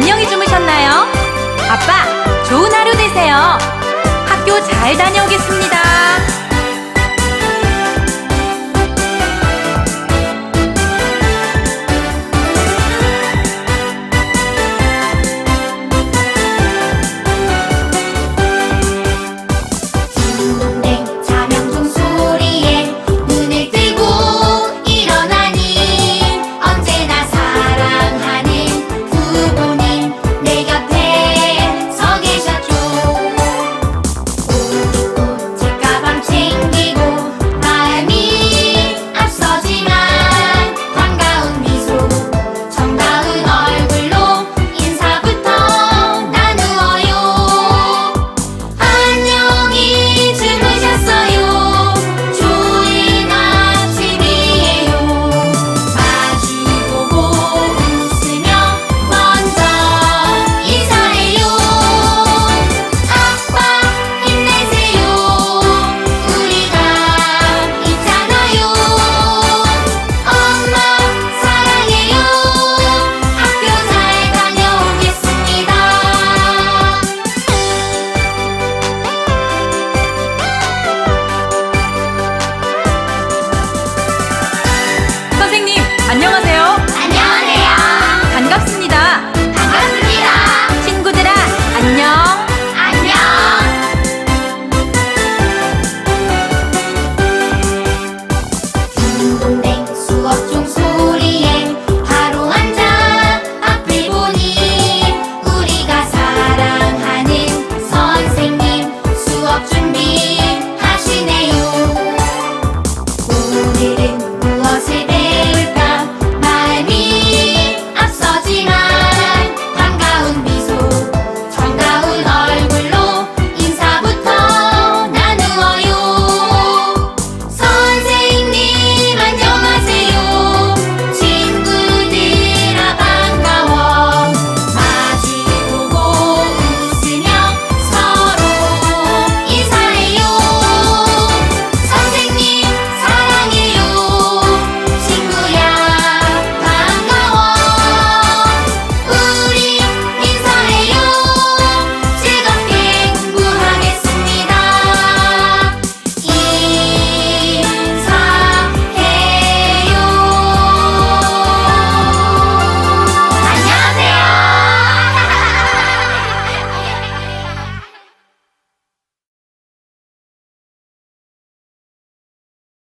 안녕히 주무셨나요? 아빠, 좋은 하루 되세요. 학교 잘 다녀오겠습니다.